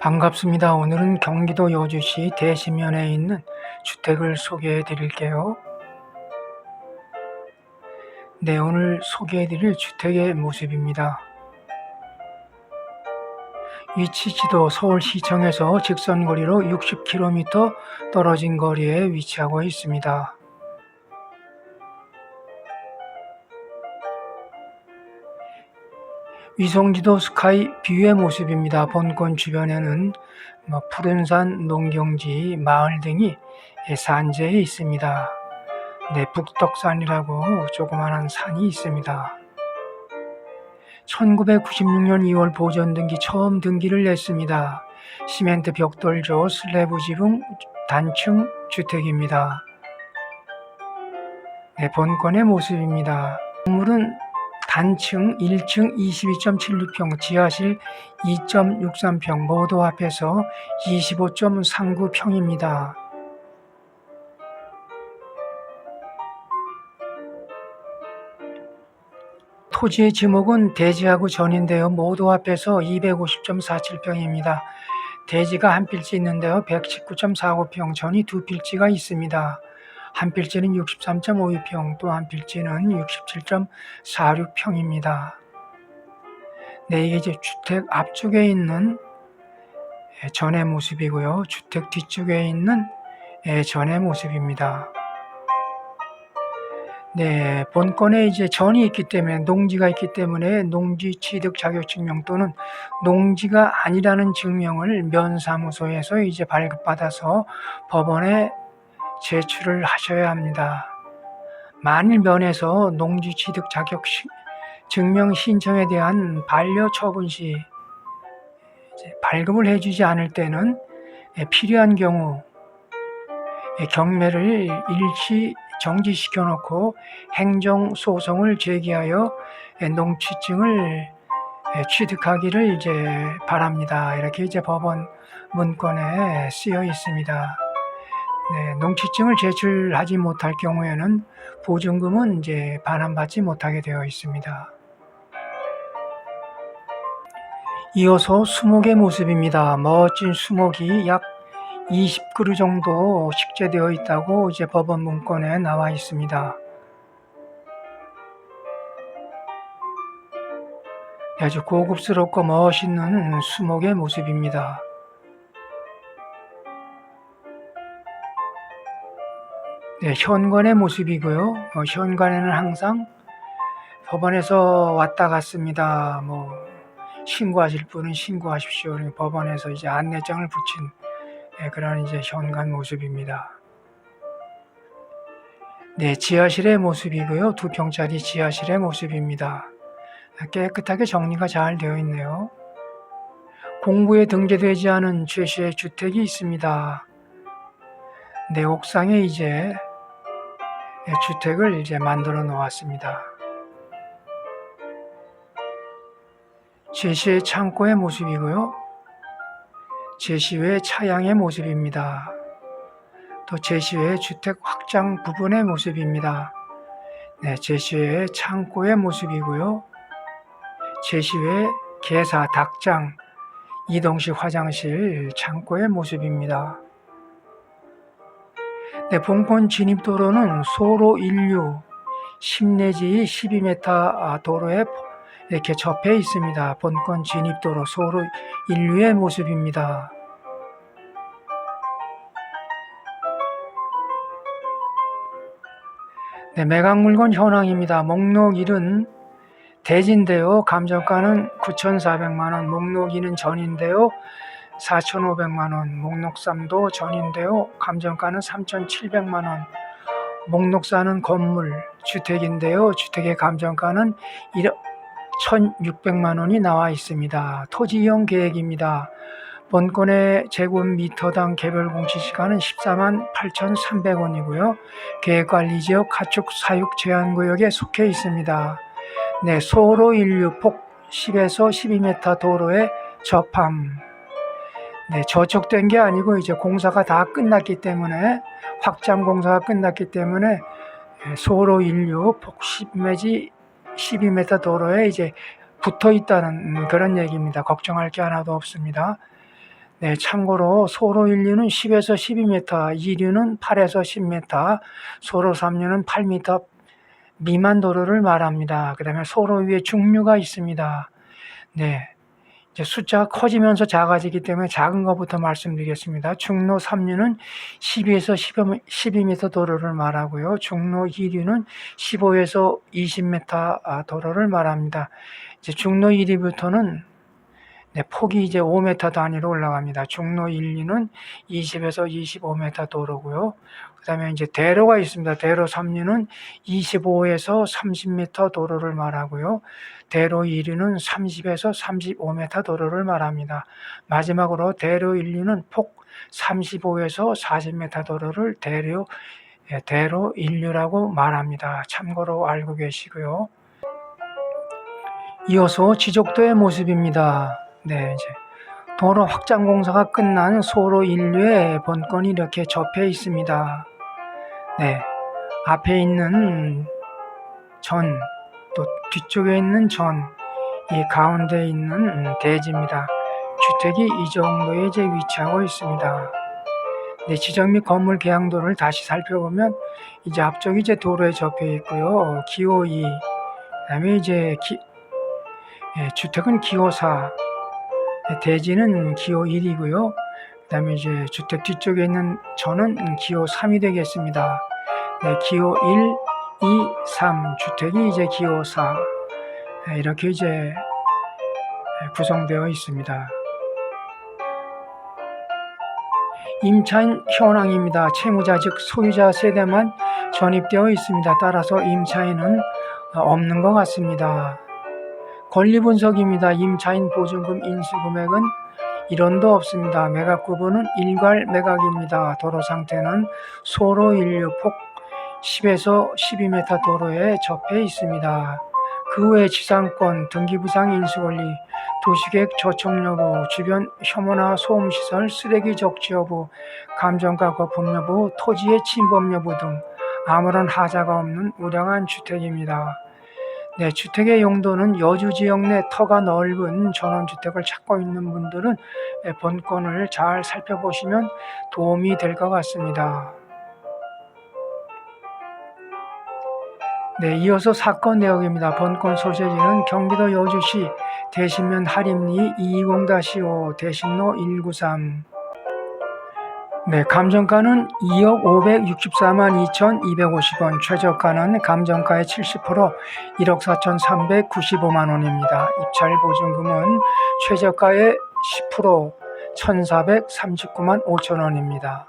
반갑습니다. 오늘은 경기도 여주시 대시면에 있는 주택을 소개해 드릴게요. 네, 오늘 소개해 드릴 주택의 모습입니다. 위치 지도 서울시청에서 직선거리로 60km 떨어진 거리에 위치하고 있습니다. 위성지도 스카이 뷰의 모습입니다. 본권 주변에는 뭐 푸른 산, 농경지, 마을 등이 산재해 있습니다. 네, 북덕산이라고 조그마한 산이 있습니다. 1996년 2월 보전 등기 처음 등기를 냈습니다. 시멘트 벽돌조 슬래브 지붕 단층 주택입니다. 네, 본권의 모습입니다. 건물은 단층 1층 22.76평, 지하실 2.63평 모두 합해서 25.39평입니다. 토지의 지목은 대지하고 전인데요. 모두 합해서 250.47평입니다. 대지가 한 필지 있는데요. 119.45평, 전이 두 필지가 있습니다. 한 필지는 63.52평, 또 한 필지는 67.46평입니다. 네, 이게 이제 주택 앞쪽에 있는 전의 모습이고요. 주택 뒤쪽에 있는 전의 모습입니다. 네, 본건에 이제 전이 있기 때문에 농지가 있기 때문에 농지 취득 자격 증명 또는 농지가 아니라는 증명을 면사무소에서 이제 발급받아서 법원에 제출을 하셔야 합니다. 만일 면에서 농지 취득 자격 증명 신청에 대한 반려 처분 시 발급을 해주지 않을 때는 필요한 경우 경매를 일시 정지시켜 놓고 행정 소송을 제기하여 농취증을 취득하기를 이제 바랍니다. 이렇게 이제 법원 문건에 쓰여 있습니다. 네, 농취증을 제출하지 못할 경우에는 보증금은 이제 반환받지 못하게 되어 있습니다. 이어서 수목의 모습입니다. 멋진 수목이 약 20그루 정도 식재되어 있다고 이제 법원 문건에 나와 있습니다. 아주 고급스럽고 멋있는 수목의 모습입니다. 네, 현관의 모습이고요. 어, 현관에는 항상 법원에서 왔다 갔습니다. 뭐 신고하실 분은 신고하십시오. 법원에서 이제 안내장을 붙인 네, 그런 이제 현관 모습입니다. 네, 지하실의 모습이고요. 두 평짜리 지하실의 모습입니다. 깨끗하게 정리가 잘 되어 있네요. 공부에 등재되지 않은 최씨의 주택이 있습니다. 내 옥상에 이제 주택을 이제 만들어 놓았습니다. 제시의 창고의 모습이고요. 제시외 차량의 모습입니다. 또 제시외 주택 확장 부분의 모습입니다. 네, 제시외 창고의 모습이고요. 제시외 개사 닭장 이동식 화장실 창고의 모습입니다. 네, 본권 진입도로는 소로 1류 10 내지 12m 도로에 이렇게 접해 있습니다. 본권 진입도로 소로 1류의 모습입니다. 네, 매각물건 현황입니다. 목록 1은 대지인데요. 감정가는 9,400만원, 목록 2는 전인데요. 4,500만원, 목록 3도 전인데요. 감정가는 3,700만원, 목록 4는 건물, 주택인데요. 주택의 감정가는 1,600만 원이 나와 있습니다. 토지 이용 계획입니다. 본권의 제곱미터당 개별 공시 시간은 14만 8,300원이고요. 계획관리지역 가축 사육 제한구역에 속해 있습니다. 네, 소로 인류 폭 10에서 12m 도로에 접함. 네, 저촉된 게 아니고 이제 공사가 다 끝났기 때문에 확장 공사가 끝났기 때문에 소로 인류 폭 10매지 12m 도로에 이제 붙어 있다는 그런 얘기입니다. 걱정할 게 하나도 없습니다. 네, 참고로 소로 1류는 10에서 12m, 2류는 8에서 10m, 소로 3류는 8m 미만 도로를 말합니다. 그 다음에 소로 위에 중류가 있습니다. 네. 숫자가 커지면서 작아지기 때문에 작은 것부터 말씀드리겠습니다. 중로 3류는 12에서 12m 도로를 말하고요. 중로 2류는 15에서 20m 도로를 말합니다. 이제 중로 1위부터는 네, 폭이 이제 5m 단위로 올라갑니다. 중로 1, 2는 20에서 25m 도로고요. 그 다음에 이제 대로가 있습니다. 대로 3류는 25에서 30m 도로를 말하고요. 대로 1류는 30에서 35m 도로를 말합니다. 마지막으로 대로 1류는 폭 35에서 40m 도로를 대로, 예, 대로 1류라고 말합니다. 참고로 알고 계시고요. 이어서 지적도의 모습입니다. 네, 이제 도로 확장 공사가 끝난 소로 1류의 본건이 이렇게 접해 있습니다. 네, 앞에 있는 전, 또 뒤쪽에 있는 전, 이 가운데 있는 대지입니다. 주택이 이 정도에 이제 위치하고 있습니다. 네, 지정 및 건물 계양도를 다시 살펴보면 이제 앞쪽이 이제 도로에 접해 있고요. 기호 2, 그다음에 이제 기, 예, 주택은 기호 4, 예, 대지는 기호 1이고요. 그 다음에 이제 주택 뒤쪽에 있는 전은 기호 3이 되겠습니다. 네, 기호 1, 2, 3, 주택이 이제 기호 4. 네, 이렇게 이제 구성되어 있습니다. 임차인 현황입니다. 채무자 즉 소유자 세대만 전입되어 있습니다. 따라서 임차인은 없는 것 같습니다. 권리 분석입니다. 임차인 보증금 인수금액은 1원도 없습니다. 매각 구분은 일괄 매각입니다. 도로 상태는 소로 인류 폭 10에서 12m 도로에 접해 있습니다. 그 외 지상권, 등기부상 인수권리, 도시계획 조청 여부, 주변 혐오나 소음시설, 쓰레기 적지 여부, 감정가 거품 여부, 토지의 침범 여부 등 아무런 하자가 없는 우량한 주택입니다. 네, 주택의 용도는 여주 지역 내 터가 넓은 전원주택을 찾고 있는 분들은 본건을 잘 살펴보시면 도움이 될 것 같습니다. 네, 이어서 사건 내역입니다. 본건 소재지는 경기도 여주시 대신면 하림리 220-5 대신로 193 네, 감정가는 2억 564만 2,250원, 최저가는 감정가의 70% 1억 4,395만 원입니다. 입찰 보증금은 최저가의 10% 1,439만 5천 원입니다.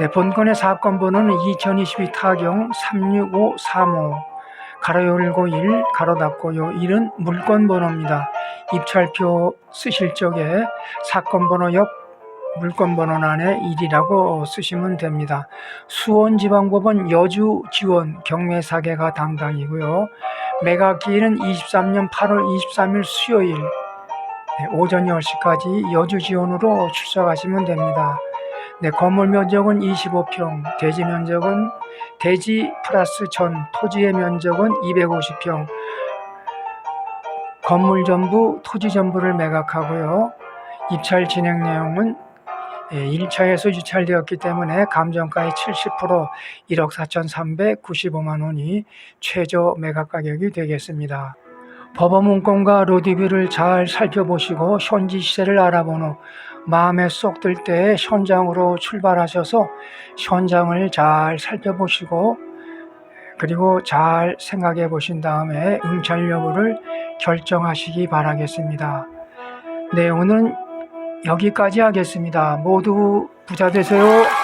네, 본건의 사건 번호는 2022 타경 36535 가로 열고 1 가로 닫고 요 1은 물건 번호입니다. 입찰표 쓰실 적에 사건 번호 옆 물건 번호 안에 1이라고 쓰시면 됩니다. 수원지방법원 여주 지원 경매사계가 담당이고요. 매각기일은 23년 8월 23일 수요일 네, 오전 10시까지 여주 지원으로 출석하시면 됩니다. 네, 건물 면적은 25평, 대지 면적은 대지 플러스 전, 토지의 면적은 250평, 건물 전부, 토지 전부를 매각하고요. 입찰 진행 내용은 1차에서 예, 유찰되었기 때문에 감정가의 70% 1억 4,395만 원이 최저 매각 가격이 되겠습니다. 법원문건과 로디뷰를 잘 살펴보시고 현지 시세를 알아본 후 마음에 쏙 들 때 현장으로 출발하셔서 현장을 잘 살펴보시고 그리고 잘 생각해 보신 다음에 응찰 여부를 결정하시기 바라겠습니다. 네, 오늘은 여기까지 하겠습니다. 모두 부자 되세요.